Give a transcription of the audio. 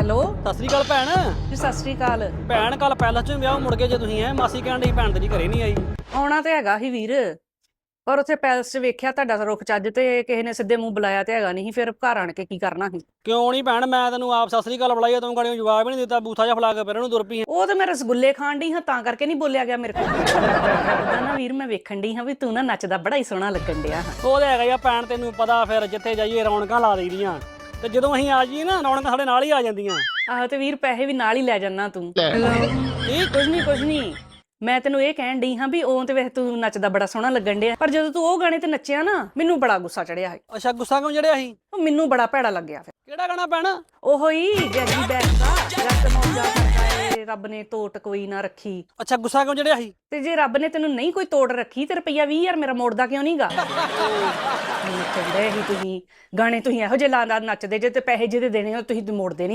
Hello? Sat Sri ਅਕਾਲ ਭੈਣ। ਜੀ ਸਤਿ ਸ੍ਰੀ ਅਕਾਲ। ਭੈਣ ਕੱਲ ਪੈਲਸ ਚ ਵਿਆਹ ਮੁੜ ਗਏ ਜੇ ਤੁਸੀਂ ਐ ਮਾਸੀ ਕਹਿਣ ਦੀ ਭੈਣ ਤੇਰੀ ਘਰੇ ਨਹੀਂ ਆਈ। ਆਉਣਾ ਤੇ ਹੈਗਾ ਹੀ ਵੀਰ। ਪਰ ਉੱਥੇ ਪੈਲਸ 'ਚ ਵੇਖਿਆ ਤੁਹਾਡਾ ਰੁੱਖ ਚੱਜ ਤੇ ਕਿਸੇ ਨੇ ਸਿੱਧੇ ਮੂੰਹ ਬੁਲਾਇਆ ਤੇ ਹੈਗਾ ਨਹੀਂ ਫਿਰ ਘਰ ਆਣ ਕੇ ਕੀ ਕਰਨਾ ਸੀ? ਕਿਉਂ ਨਹੀਂ ਭੈਣ ਮੈਂ ਤੈਨੂੰ ਆਪ ਸਤਿ ਸ੍ਰੀ ਅਕਾਲ ਬੁਲਾਈ ਆ, ਤੂੰ ਗਾੜੀ ਜਵਾਬ ਹੀ ਨਹੀਂ ਦਿੱਤਾ ਬੂਥਾ ਜਿਹਾ ਫਲਾ ਕੇ ਉਹਨੂੰ ਦੁਰ ਪਈ ਉਹ ਤੇ ਮੈਂ ਰਸਗੁੱਲੇ ਖਾਣ ਡਈ ਹਾਂ ਤਾਂ ਕਰਕੇ ਨਹੀਂ ਬੋਲਿਆ ਗਿਆ ਮੇਰੇ ਕੋਲ। ਉਹਦਾ ਨਾ ਵੀਰ ਮੈਂ ਵੇਖਣ ਡਈ ਹਾਂ ਵੀ ਤੂੰ ਨਾ ਨੱਚਦਾ ਬੜਾ ਹੀ ਸੋਹਣਾ ਲੱਗਣ ਡਿਆ। ਹਾਂ ਉਹ ਤੇ ਹੈਗਾ ਆ ਭੈਣ ਤੈਨੂੰ ਪਤਾ ਫਿਰ ਜਿੱਥੇ ਜਾਈਏ ਰੌਣਕਾਂ ਲਾ ਦਈਦੀਆਂ। ਤੇ ਜਦੋਂ ਅਸੀਂ ਆ ਜਾਈਏ ਨਾ ਰੌਣਕਾਂ ਸਾਡੇ ਨਾਲ ਹੀ ਆ ਜਾਂਦੀਆਂ। ਆਹੋ ਤੇ ਵੀਰ ਪੈਸੇ ਵੀ ਨਾਲ ਹੀ ਲੈ ਜਾਨਾ ਤੂੰ। ਕੀ ਕੁਝ ਨਹੀਂ ਕੁਝ ਨਹੀਂ ਮੈਂ ਤੈਨੂੰ ਇਹ ਕਹਿਣ ਡਈ ਹਾਂ ਵੀ ਉਹ ਤੇ ਵੇਖ ਤੂੰ ਨੱਚਦਾ ਬੜਾ ਸੋਹਣਾ ਲੱਗਣ ਡਿਆ। ਪਰ ਜਦੋਂ ਤੂੰ ਉਹ ਗਾਣੇ ਤੇ ਨੱਚਿਆ ਨਾ ਮੈਨੂੰ ਬੜਾ ਗੁੱਸਾ ਚੜਿਆ ਹੈ ਅੱਛਾ ਗੁੱਸਾ ਕਿਉਂ ਚੜਿਆ ਸੀ? ਉਹ ਮੈਨੂੰ ਬੜਾ ਭੈੜਾ ਲੱਗਿਆ ਫਿਰ। ਕਿਹੜਾ ਗਾਣਾ ਭੈਣ? ਉਹੋ ਹੀ ਜੱਜੀ ਬੈਠ ਦਾ ਰੱਤ ਮੌਜਾ ਕਰਦਾ ਏ ਰੱਬ ਨੇ ਤੋਟ ਕੋਈ ਨਾ ਰੱਖੀ। ਅੱਛਾ ਗੁੱਸਾ ਕਿਉਂ ਚੜਿਆ ਸੀ? ਤੇ ਜੇ ਰੱਬ ਨੇ ਤੈਨੂੰ ਨਹੀਂ ਕੋਈ ਤੋੜ ਰੱਖੀ ਤੇ ਰੁਪਈਆ 20000 ਮੇਰਾ ਮੋੜਦਾ ਕਿਉਂ ਨਹੀਂਗਾ ਨੱਚਦੇ ਹੀ ਤੁਸੀਂ। ਗਾਣੇ ਤੁਸੀਂ ਇਹੋ ਜਿਹੇ ਲਾ ਲਾ ਨੱਚਦੇ ਜੇ ਤੇ ਪੈਸੇ ਜਿਹਦੇ ਦੇਣੇ ਹੋ ਤੁਸੀਂ ਤੇ ਮੋੜਦੇ ਨਹੀਂ